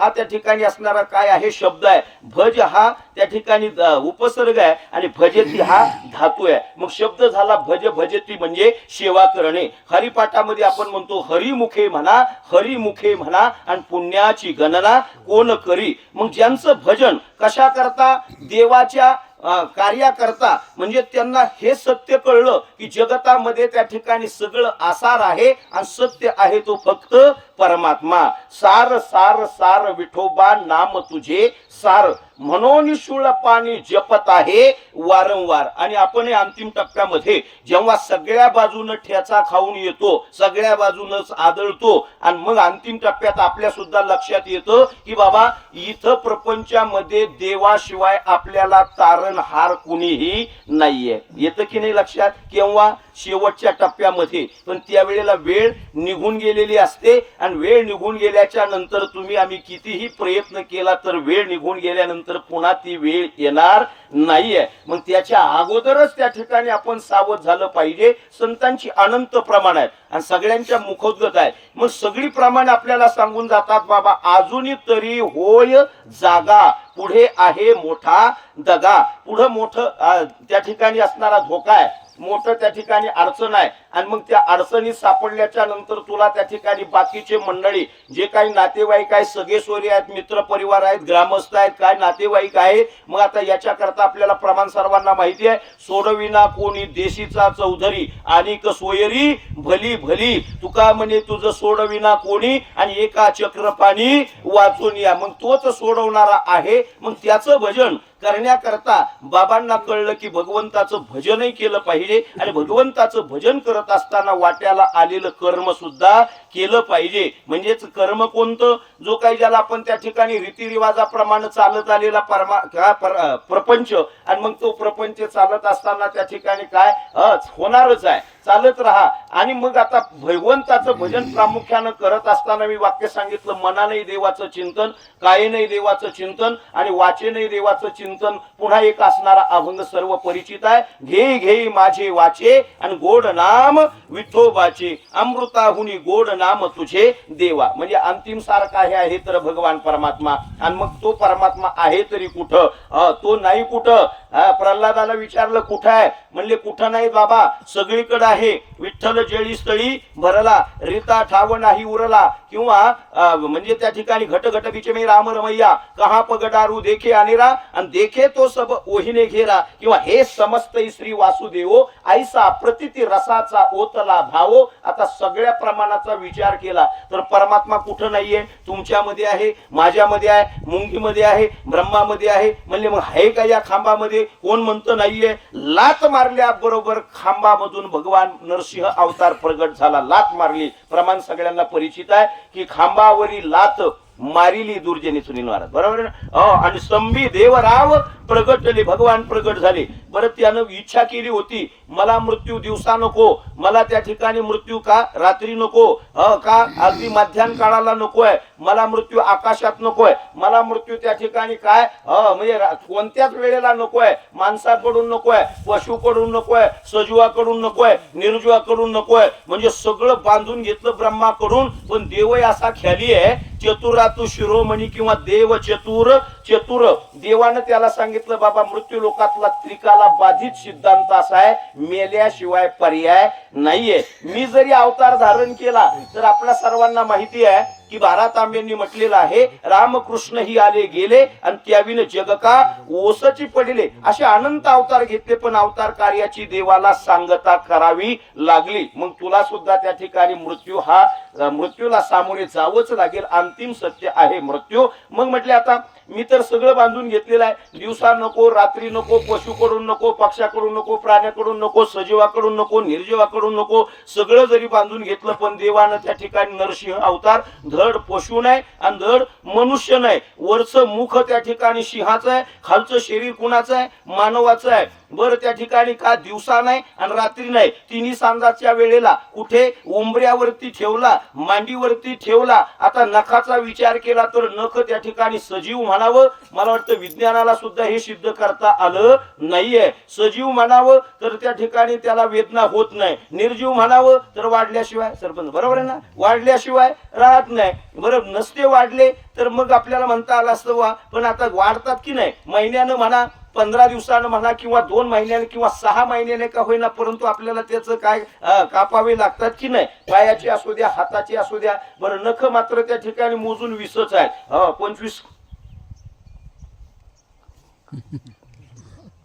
हा त्या ठिकाणी असणारा काय आहे? शब्द आहे. भज हा त्या ठिकाणी उपसर्ग आहे आणि भजती हा धातू आहे. मग शब्द झाला भज भजती म्हणजे सेवा करणे. हरिपाठामध्ये आपण म्हणतो हरिमुखे म्हणा हरिमुखे म्हणा आणि पुण्याची गणना कोण करी? मग ज्यांचं भजन कशा करता? देवाच्या कार्या कार्याकरता. म्हणजे त्यांना हे सत्य कळलं की जगतामध्ये त्या ठिकाणी सगळं आसार आहे आणि सत्य आहे तो फक्त परमात्मा सार सार सार विठोबा नाम तुझे सार. म्हणून शूळपाणी जपत आहे वारंवार. आणि आपण हे अंतिम टप्प्यामध्ये जेव्हा सगळ्या बाजूनं ठेचा खाऊन येतो सगळ्या बाजूनच आदळतो आणि मग अंतिम टप्प्यात आपल्या सुद्धा लक्षात येतं की बाबा इथं प्रपंचामध्ये देवाशिवाय आपल्याला तारण हार कुणीही नाहीये. येतं की नाही लक्षात? केव्हा? शेवटच्या टप्प्यामध्ये. पण त्यावेळेला वेळ निघून गेलेली असते आणि वेळ निघून गेल्याच्यानंतर तुम्ही आम्ही कितीही प्रयत्न केला तर वेळ निघून गेल्यानंतर पुन्हा ती वेळ येणार नाहीये. मग त्याच्या अगोदरच त्या ठिकाणी आपण सावध झालं पाहिजे. संतांची अनंत प्रमाण आहे आणि सगळ्यांच्या मुखोद्गत आहे. मग सगळी प्रमाण आपल्याला सांगून जातात बाबा अजूनही तरी होय जागा. पुढे आहे मोठा दगा. पुढं मोठं त्या ठिकाणी असणारा धोका आहे. मोठं त्या ठिकाणी अडचण आहे. आणि मग त्या अडचणीत सापडल्याच्या नंतर तुला त्या ठिकाणी बाकीचे मंडळी जे काही नातेवाईक आहेत सगळे सोयरे आहेत मित्र परिवार आहेत ग्रामस्थ आहेत काय नातेवाईक आहे मग आता याच्याकरता आपल्याला प्रमाण सर्वांना माहिती आहे सोडविना कोणी देशीचा चौधरी आणि क सोयरी भली भली. तुका म्हणे तुझं सोडविना कोणी आणि एका चक्रपाणी वाचून या. मग तोच सोडवणारा आहे मग त्याचं भजन करण्याकरता बाबांना कळलं की भगवंताचं भजनही केलं पाहिजे आणि भगवंताचं भजन करत असताना वाट्याला आलेलं कर्म सुद्धा केलं पाहिजे. म्हणजेच कर्म कोणतं? जो काही ज्याला आपण त्या ठिकाणी रीतिरिवाजाप्रमाणे चालत आलेला परमा का प्रपंच आणि मग तो प्रपंच चालत असताना त्या ठिकाणी काय? होणारच आहे. चालत राहा. आणि मग आता भगवंताचं भजन प्रामुख्यानं करत असताना मी वाक्य सांगितलं मनाने देवाचं चिंतन कायेने देवाचं चिंतन आणि वाचेने देवाचं चिंतन. पुन्हा एक असणारा अभंग सर्व परिचित आहे. घे घे माझे वाचे आणि गोड नाम विठोबाचे. अमृताहुनी गोड नाम तुझे देवा. म्हणजे अंतिम सार काय आहे तर भगवान परमात्मा. आणि मग तो परमात्मा आहे तरी कुठं? तो नाही कुठं? प्रल्हादाला विचारलं कुठं आहे? म्हणले कुठं नाही बाबा? सगळीकडे आहे विठ्ठल जेळी स्थळी भरला. रीता ठाव नाही उरला. किंवा म्हणजे त्या ठिकाणी घट घटकीचे मी राम रमैया कहा पगडारू देखे अनिरा आणि देखे तो सब ओहिने घेरा. किंवा हे समस्त श्री वासुदेवो ऐसा प्रतिती रसाचा ओतला भावो. आता सगळ्या प्रमाणाचा विचार केला. तर परमात्मा कुठं नाहीये? तुमच्यामध्ये आहे माझ्यामध्ये आहे मुंगीमध्ये आहे ब्रह्मामध्ये आहे. म्हणले मग आहे का या खांबामध्ये? कोण म्हणतं नाहीये? लात मारल्या बरोबर खांबामधून भगवान नरसिंह अवतार प्रगट झाला लात मारली. प्रमाण सगळ्यांना परिचित आहे की खांबावरी लात मारिली दुर्जनी सुनील महाराज. बरोबर ना? आणि संभी देवराव प्रगटले भगवान प्रगट झाले. बरं त्यानं इच्छा केली होती मला मृत्यू दिवसा नको. मला त्या ठिकाणी मृत्यू का? रात्री नको. का? अगदी मध्यान काळाला नको आहे मला मृत्यू आकाशात नकोय. मला मृत्यू त्या ठिकाणी काय? म्हणजे रा- कोणत्याच वेळेला नको आहे माणसाकडून नको आहे पशुकडून नको आहे सजीवाकडून नको आहे निर्जीवाकडून नको आहे म्हणजे सगळं बांधून घेतलं ब्रह्माकडून. पण देवही असा ख्याली आहे. चतुरातू शिरोमणी किंवा देव चतुर चतुर. देवानं त्याला सांगितलं बाबा मृत्यू लोकातला त्रिकाला बाधित सिद्धांत असा आहे. मेल्याशिवाय पर्याय नाहीये. मी जरी अवतार धारण केला तर आपल्या सर्वांना माहिती आहे की भारत आंबेंनी म्हटलेलं आहे रामकृष्ण ही आले गेले आणि त्याविन जग का ओसची पडले. असे अनंत अवतार घेतले पण अवतार कार्याची देवाला सांगता करावी लागली. मग तुला सुद्धा त्या ठिकाणी मृत्यू हा मृत्यूला सामोरे जावंच लागेल. अंतिम सत्य आहे मृत्यू. मग म्हटले आता मी तर सगळं बांधून घेतलेलं आहे. दिवसा नको रात्री नको पशुकडून नको पक्षाकडून नको प्राण्याकडून नको सजीवाकडून नको निर्जीवाकडून नको सगळं जरी बांधून घेतलं पण देवानं त्या ठिकाणी नरसिंह अवतार धड पशु नाही आणि धड मनुष्य नाही. वरचं मुख त्या ठिकाणी सिंहाचं आहे खालचं शरीर कुणाचं आहे? मानवाचं आहे. बरं त्या ठिकाणी का दिवसा नाही आणि रात्री नाही? तिन्ही सांजाच्या वेळेला कुठे उंबऱ्यावरती ठेवला मांडीवरती ठेवला? आता नखाचा विचार केला तर नख त्या ठिकाणी सजीव म्हणावं. मला वाटतं विज्ञानाला सुद्धा हे सिद्ध करता आलं नाहीये. सजीव म्हणावं तर त्या ठिकाणी त्याला वेदना होत नाही. निर्जीव म्हणावं तर वाढल्याशिवाय सरपंच बरोबर आहे ना? वाढल्याशिवाय राहत नाही. बरं नसते वाढले तर मग आपल्याला म्हणता आलं असतं वा. पण आता वाढतात की नाही? महिन्यानं म्हणा पंधरा दिवसानं म्हणा किंवा दोन महिन्याने किंवा सहा महिन्याने का होईना परंतु आपल्याला त्याचं काय कापावे लागतात की नाही? पायाची असू द्या हाताची असू द्या बरं नख मात्र त्या ठिकाणी मोजून वीसच आहे. पंचवीस.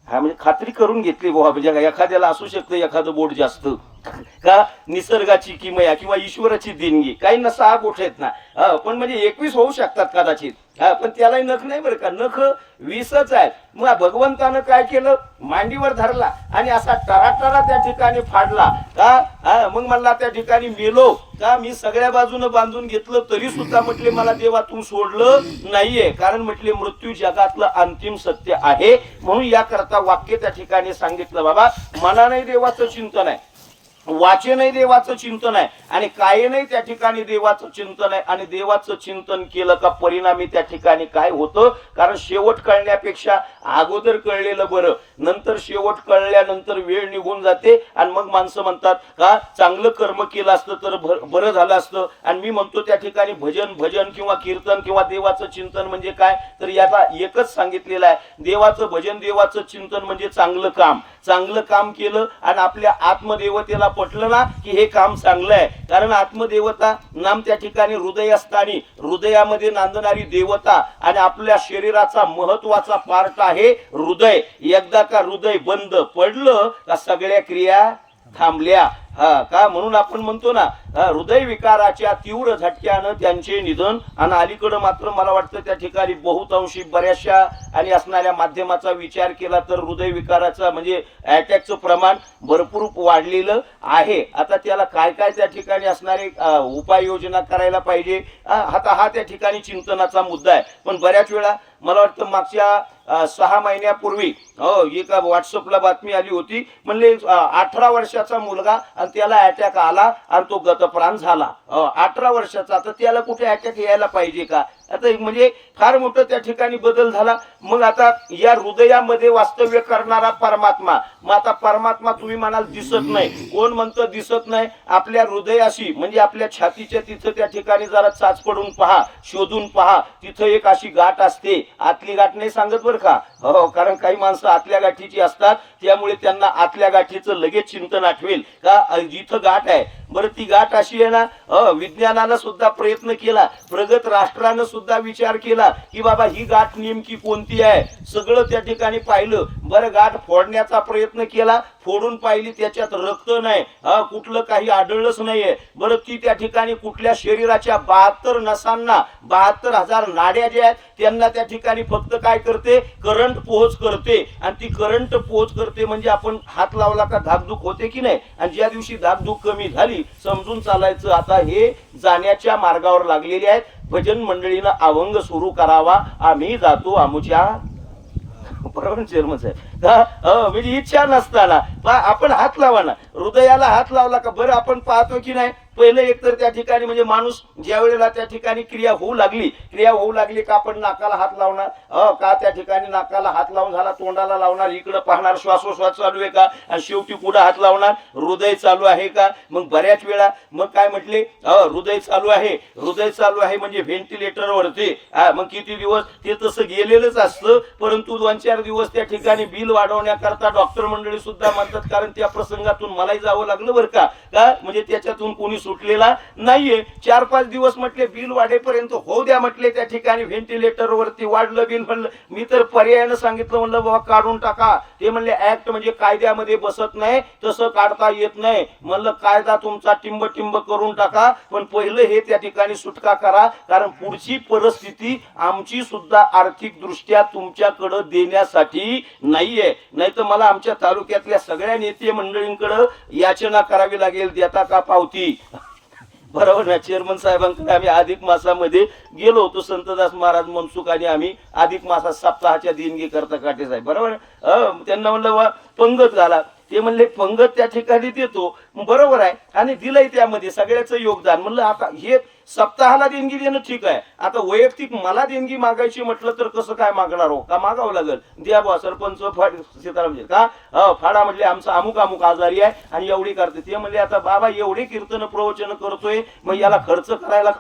हा म्हणजे खात्री करून घेतली बाबा म्हणजे एखाद्याला असू शकतं एखादं बोट जास्त. का निसर्गाची किमया किंवा ईश्वराची देणगी काही ना सहा बोट आहेत ना. पण म्हणजे एकवीस होऊ शकतात कदाचित. हा पण त्यालाही नख नाही बरं का. नख वीसच आहे. मग भगवंतानं काय केलं? मांडीवर धरला आणि असा टराटरा त्या ठिकाणी फाडला. का हा, मग म्हणला त्या ठिकाणी मेलो. का मी सगळ्या बाजूने बांधून घेतलं तरी सुद्धा म्हटले मला देवा तू सोडलं नाहीये. कारण म्हटले मृत्यू जगातलं अंतिम सत्य आहे. म्हणून याकरता वाक्य त्या ठिकाणी सांगितलं बाबा मनाने देवाचं चिंतन आहे. वाचनही देवाचं चिंतन आहे. आणि काय नाही त्या ठिकाणी देवाचं चिंतन आहे. आणि देवाचं चिंतन केलं का परिणामी त्या ठिकाणी काय होतं? कारण शेवट कळण्यापेक्षा अगोदर कळलेलं बरं. नंतर शेवट कळल्यानंतर वेळ निघून जाते. आणि मग माणसं म्हणतात का? चांगलं कर्म केलं असतं तर बरं झालं असतं. आणि मी म्हणतो त्या ठिकाणी भजन भजन किंवा कीर्तन किंवा देवाचं चिंतन म्हणजे काय? तर याचा एकच सांगितलेलं आहे. देवाचं भजन देवाचं चिंतन म्हणजे चांगलं काम. चांगलं काम केलं आणि आपल्या आत्मदेवतेला पटलं ना की हे काम चांगलं आहे कारण आत्मदेवता नाम त्या ठिकाणी हृदय असताना हृदयामध्ये नांदणारी देवता आणि आपल्या शरीराचा महत्त्वाचा पार्ट आहे हृदय. एकदा का हृदय बंद पडलं का सगळ्या क्रिया थांबल्या. हा का? म्हणून आपण म्हणतो ना हृदय विकाराच्या तीव्र झटक्यानं त्यांचे निधन आणि अलीकडं मात्र मला वाटतं त्या ठिकाणी बहुतांशी बऱ्याचशा आणि असणाऱ्या माध्यमाचा विचार केला तर हृदय विकाराचा म्हणजे अटॅकचं प्रमाण भरपूर वाढलेलं आहे. आता त्याला काय काय त्या ठिकाणी असणारे उपाययोजना करायला पाहिजे? आता हा त्या ठिकाणी चिंतनाचा मुद्दा आहे. पण बऱ्याच वेळा मला वाटतं मागच्या सहा महिन्यापूर्वी हो, एक व्हॉट्सअपला बातमी आली होती. म्हणले अठरा वर्षाचा मुलगा आणि त्याला अटॅक आला आणि तो गतप्राण झाला. अठरा वर्षाचा. तर त्याला कुठे अटॅक यायला पाहिजे का? आता म्हणजे फार मोठं त्या ठिकाणी बदल झाला. मग आता या हृदयामध्ये वास्तव्य करणारा परमात्मा मग आता परमात्मा तुम्ही म्हणाल दिसत नाही. कोण म्हणतं दिसत नाही? आपल्या हृदयाशी म्हणजे आपल्या छातीच्या तिथं त्या ठिकाणी जरा चाच पडून पहा शोधून पहा. तिथं एक अशी गाठ असते. आतली गाठ नाही सांगत बरं का? हो, हो कारण काही माणसं आतल्या गाठीची असतात त्यामुळे त्यांना आतल्या गाठीचं लगेच चिंतन आठवेल. का जिथं गाठ आहे बरं ती गाठ अशी आहे ना विज्ञानानं सुद्धा प्रयत्न केला प्रगत राष्ट्रानं सुद्धा विचार केला की बाबा ही गाठ नेमकी कोणती आहे? सगळं त्या ठिकाणी पाहिलं. बरं गाठ फोडण्याचा प्रयत्न केला फोडून पाहिली त्याच्यात रक्त नाही. कुठलं काही आढळलंच नाहीये. बरं ती त्या ठिकाणी कुठल्या शरीराच्या बहात्तर नसांना बहात्तर हजार नाड्या ज्या आहेत त्यांना त्या ठिकाणी फक्त काय करते? करंट पोहोच करते. आणि ती करंट पोहोच करते म्हणजे आपण हात लावला का धाकधूक होते की नाही? आणि ज्या दिवशी धाकधूक कमी झाली समजून चालायचं. आता हे जाण्याच्या मार्गावर लागलेले आहेत. भजन मंडळीनं अभंग सुरू करावा. आम्ही जातो आमुच्या बरोबर चेअरमन साहेब. का म्हणजे इच्छा नसताना. आपण हात लावा ना. हृदयाला हात लावला का बरं आपण पाहतो की नाही? पहिले एकतर त्या ठिकाणी म्हणजे माणूस ज्या वेळेला त्या ठिकाणी क्रिया होऊ लागली क्रिया होऊ लागली का आपण नाकाला हात लावणार? अ, का त्या ठिकाणी नाकाला हात लावून झाला तोंडाला लावणार इकडं पाहणार श्वासोश्वास चालू आहे का? आणि शेवटी कुठं हात लावणार? हृदय चालू आहे का? मग बऱ्याच वेळा मग काय म्हटले? अ, हृदय चालू आहे. हृदय चालू आहे म्हणजे व्हेंटिलेटरवरती हा, मग किती दिवस? ते तसं गेलेलंच असतं. परंतु दोन चार दिवस त्या ठिकाणी बिल वाढवण्याकरता डॉक्टर मंडळी सुद्धा म्हणतात कारण त्या प्रसंगातून मलाही जावं लागलं बरं का? का? म्हणजे त्याच्यातून कोणी सुटलेला नाहीये. चार पाच दिवस म्हटले बिल वाढेपर्यंत होऊ द्या म्हटले त्या ठिकाणी. व्हेंटिलेटर वरती वाढलं बिल म्हणलं. मी तर पर्यायानं सांगितलं म्हणलं बाबा काढून टाका. ते म्हणले ऍक्ट म्हणजे कायद्यामध्ये बसत नाही तसं काढता येत नाही. म्हणलं कायदा तुमचा टिंब टिंब करून टाका पण पहिलं हे त्या ठिकाणी सुटका करा कारण पुढची परिस्थिती आमची सुद्धा आर्थिक दृष्ट्या तुमच्याकडं देण्यासाठी नाहीये. नाहीतर मला आमच्या तालुक्यातल्या सगळ्या नेते मंडळींकडं याचना करावी लागेल. देता का पावती? बरोबर ना? चेअरमन साहेबांकडे आम्ही अधिक मासामध्ये गेलो होतो. संतदास महाराज मनसुख आणि आम्ही अधिक मासात सप्ताहाच्या देणगी करता काटे साहेब. बरोबर त्यांना म्हणलं वा पंगत घाला ते म्हणले पंगत त्या ठिकाणी देतो. बरोबर आहे. आणि दिलंय त्यामध्ये सगळ्याचं योगदान. म्हणलं आता हे सप्ताहाला देणगी देणं ठीक आहे. आता वैयक्तिक मला देणगी मागायची म्हटलं तर कसं काय मागणार हो? का मागावं लागेल? द्या बा सरपंच फाड सीताराम म्हणजे का? फाडा म्हटले आमचा अमुक अमुक आजारी आहे आणि एवढी करते. ते म्हणले आता बाबा एवढी कीर्तन प्रवचन करतोय मग याला खर्च करायला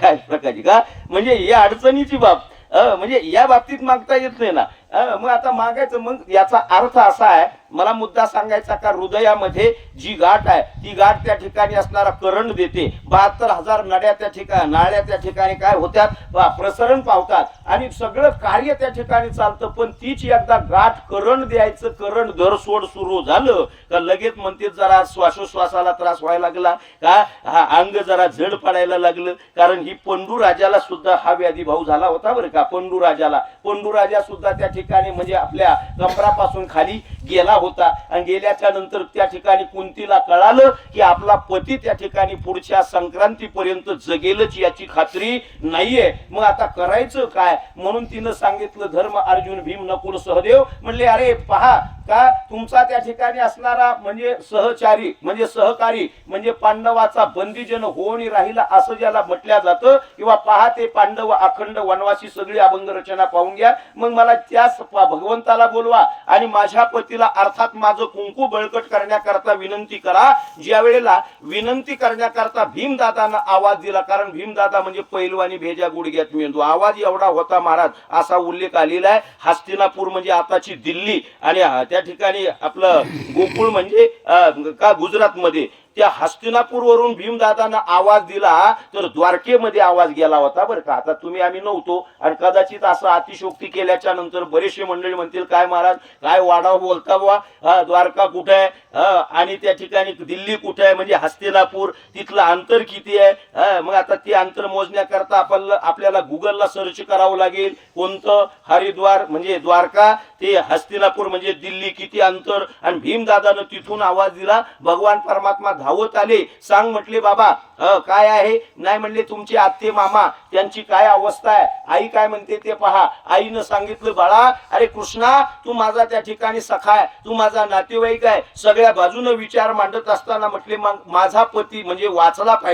काय प्रकारची का? म्हणजे या अडचणीची बाब म्हणजे या बाबतीत मागता येत नाही ना. मग आता मागायचं मग याचा अर्थ असा आहे मला मुद्दा सांगायचा का हृदयामध्ये जी गाठ आहे ती गाठ त्या ठिकाणी असणारा करंट देते. बहात्तर हजार नड्या त्या ठिकाणी नाळ्या त्या ठिकाणी काय होत्यात प्रसरण पावतात. आणि सगळं कार्य त्या ठिकाणी चालतं पण तीच एकदा गाठ करंट द्यायचं करंट दर सोड सुरू झालं का लगेच म्हणते जरा श्वासोश्वासाला त्रास व्हायला लागला का हा अंग जरा झड पडायला लागलं कारण ही पंडू राजाला सुद्धा हा व्याधी भाऊ झाला होता बरं का पंडू राजाला. पंडू राजा सुद्धा त्या ठिकाणी म्हणजे आपल्या कमरापासून खाली गेला होता. आणि गेल्याच्यानंतर त्या ठिकाणी कुंतीला कळालं की आपला पती त्या ठिकाणी पुढच्या संक्रांतीपर्यंत जगेलच याची खात्री नाहीये. मग आता करायचं काय? म्हणून तिनं सांगितलं धर्म अर्जुन भीम नकुल सहदेव. म्हणले अरे पहा का तुमचा त्या ठिकाणी असणारा म्हणजे सहचारी म्हणजे सहकारी म्हणजे पांडवाचा बंदीजन होऊन राहिला असं ज्याला म्हटल्या जातं किंवा पहा ते पांडव अखंड वनवासी सगळी अभंग रचना पाहून घ्या. मग मला त्याच भगवंताला बोलवा आणि माझ्या पतीला अर्थात माझं कुंकू बळकट करण्याकरता विनंती करा. ज्या वेळेला विनंती करण्याकरता भीमदादांना आवाज दिला कारण भीमदादा म्हणजे पैलवानी भेजा गुडघ्यात मिळतो आवाज एवढा होता महाराज असा उल्लेख आलेला आहे. हस्तिनापूर म्हणजे आताची दिल्ली आणि त्या त्या ठिकाणी आपलं गोकुळ म्हणजे का गुजरात मध्ये त्या हस्तिनापूर वरून भीमदादांना आवाज दिला तर द्वारकेमध्ये आवाज गेला होता बरं का. आता तुम्ही आम्ही नव्हतो आणि कदाचित असं अतिशोक्ती केल्याच्यानंतर बरेचसे मंडळी म्हणतील काय महाराज काय वाडा बोलता बा हा, द्वारका कुठे आहे? हा, आणि त्या ठिकाणी दिल्ली कुठे आहे? म्हणजे हस्तिनापूर तिथलं अंतर किती आहे? हा, मग आता ते अंतर मोजण्याकरता आपण आपल्याला गुगलला सर्च करावं लागेल कोणतं हरिद्वार म्हणजे द्वारका ते हस्तिनापूर म्हणजे दिल्ली किती अंतर आणि भीमदादानं तिथून आवाज दिला भगवान परमात्मा धावत आले. सांग म्हटले बाबा काय आहे? नाही म्हणले तुमचे आत्ते मामा त्यांची काय अवस्था आहे? आई काय म्हणते ते पहा. आईनं सांगितलं बाळा अरे कृष्णा तू माझा त्या ठिकाणी सखा आहे तू माझा नातेवाईक आहे. सगळ्या बाजूनं विचार मांडत असताना म्हटले माझा पती म्हणजे वाचला पाहिजे.